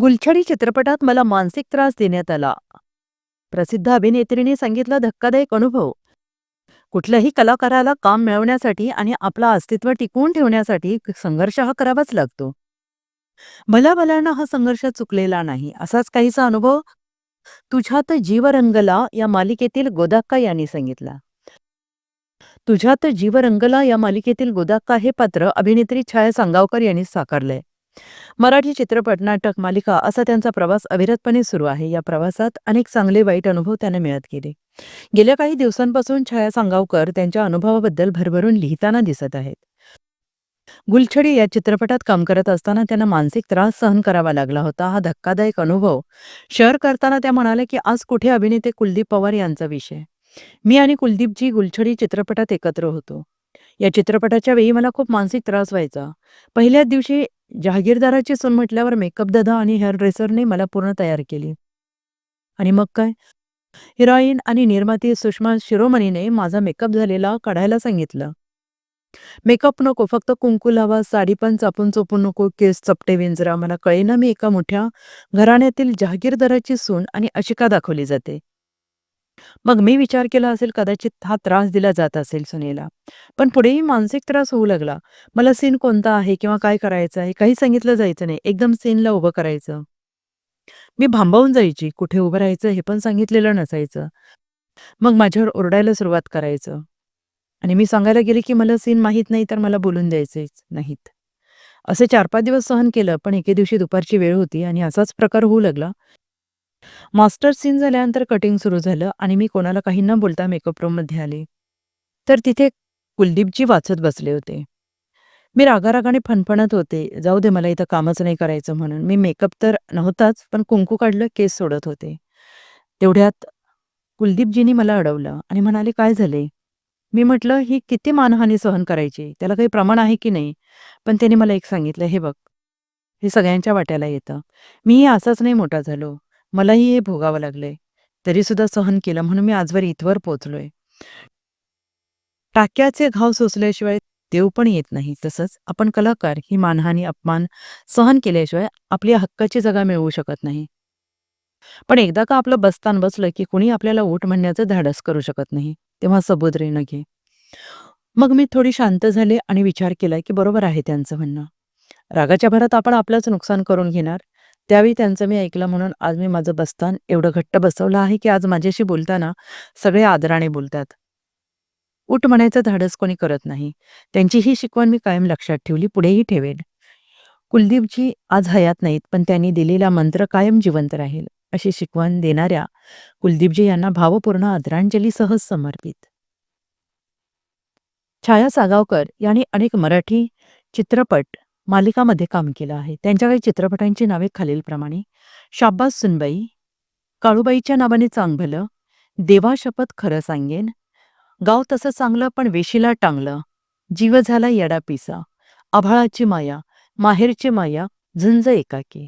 गुलछडी चित्रपटात मला मानसिक त्रास देण्यात आला. प्रसिद्ध अभिनेत्रीने सांगितला धक्कादायक अनुभव. कुठल्याही कलाकाराला काम मिळवण्यासाठी आणि आपला अस्तित्व टिकवून ठेवण्यासाठी संघर्ष हा करावाच लागतो. भला भल्यानं हा संघर्ष चुकलेला नाही असाच काहीसा अनुभव? तुझ्यात जीवरंगला या मालिकेतील गोदाक्का यांनी सांगितला. तुझ्यात जीवरंगला या मालिकेतील गोदाक्का हे पात्र अभिनेत्री छाया सांगावकर यांनी साकारलंय. मराठी चित्रपट नाटक मालिका असा त्यांचा प्रवास अविरतपणे सुरू आहे. या प्रवासात अनेक चांगले वाईट अनुभव त्यांना मिळत गेले. गेल्या काही दिवसांपासून छाया सांगावकर त्यांच्या अनुभवाबद्दल भरभरून लिहिताना दिसत आहेत. गुलछडी या चित्रपटात काम करत असताना त्यांना मानसिक त्रास सहन करावा लागला होता. हा धक्कादायक अनुभव शेअर करताना त्या म्हणाल्या की आज कुठे अभिनेते कुलदीप पवार यांचा विषय? मी आणि कुलदीपजी गुलछडी चित्रपटात एकत्र होतो. या चित्रपटाच्या वेळी मला खूप मानसिक त्रास व्हायचा. पहिल्याच दिवशी जहागीरदाराची सून म्हटल्यावर मेकअप दादा आणि हेअर ड्रेसरने मला पूर्ण तयार केली. आणि मग काय? हिरोईन आणि निर्माती सुषमा शिरोमणीने माझा मेकअप झालेला काढायला सांगितलं. मेकअप नको फक्त कुंकू लावा साडी पण चापून चोपून नको केस चपटे विंजरा मला कळेना मी एका मोठ्या घराण्यातील जहागीरदाराची सून आणि अशिका दाखवली जाते. मग मी विचार केला असेल कदाचित हा त्रास दिला जात असेल सुनेला. पण पुढेही मानसिक त्रास होऊ लागला. मला सीन कोणता आहे किंवा काय करायचं आहे काही सांगितलं जायचं नाही. एकदम सीनला उभं करायचं. मी भांबावून जायची. कुठे उभं राहायचं हे पण सांगितलेलं नसायचं. मग माझ्यावर ओरडायला सुरुवात करायचं. आणि मी सांगायला गेले की मला सीन माहीत नाही तर मला बोलून द्यायचेच नाहीत. असे चार पाच दिवस सहन केलं पण एके दिवशी दुपारची वेळ होती आणि असाच प्रकार होऊ लागला. मास्टर सीन झाल्यानंतर कटिंग सुरू झालं आणि मी कोणाला काही न बोलता मेकअप रूममध्ये आले. तर तिथे कुलदीपजी वाचत बसले होते. मी रागारागाने फणफणत होते. जाऊ दे मला इथं कामच नाही करायचं म्हणून. मी मेकअप तर नव्हताच पण कुंकू काढलं केस सोडत होते. तेवढ्यात कुलदीपजींनी मला अडवलं आणि म्हणाले काय झाले? मी म्हटलं ही किती मानहानी सहन करायची? त्याला काही प्रमाण आहे की नाही? पण त्याने मला एक सांगितलं हे बघ हे सगळ्यांच्या वाट्याला येतं. मीही असाच नाही मोठा झालो. मलाही हे भोगावं लागलंय. तरी सुद्धा सहन केलं म्हणून मी आजवर इथवर पोचलोय टाक्याचे घाव सोसल्याशिवाय देव पण येत नाही. तसंच आपण कलाकार ही मानहानी अपमान सहन केल्याशिवाय आपली हक्काची जागा मिळवू शकत नाही. पण एकदा का आपलं बस्तान बसलं की कुणी आपल्याला उठ म्हणण्याचं धाडस करू शकत नाही तेव्हा सबुद्रेनं घे मग मी थोडी शांत झाले आणि विचार केला की बरोबर आहे त्यांचं म्हणणं. रागाच्या भरात आपण आपलंच नुकसान करून घेणार त्यावेळी त्यांचं मी ऐकलं म्हणून आज मी माझं बस्तान एवढं घट्ट बसवलं आहे की आज माझ्याशी बोलताना सगळे आदराने बोलतात. उठ म्हणायचं धाडस कोणी करत नाही. त्यांची ही शिकवण मी कायम लक्षात ठेवली पुढेही ठेवेल कुलदीपजी आज हयात नाहीत पण त्यांनी दिलेला मंत्र कायम जिवंत राहील अशी शिकवण देणाऱ्या कुलदीपजी यांना भावपूर्ण आदरांजली सहज समर्पित. छाया सागावकर यांनी अनेक मराठी चित्रपट मालिकामध्ये काम केलं आहे. त्यांच्या काही चित्रपटांची नावे खालीलप्रमाणे. शाब्बास सुनबाई काळूबाईच्या नावाने चांगभलं देवा शपथ खरं सांगेन गाव तसं चांगलं पण वेशीला टांगलं जीव झाला येडा पिसा आभाळाची माया माहेरची माया झुंज एकाकी.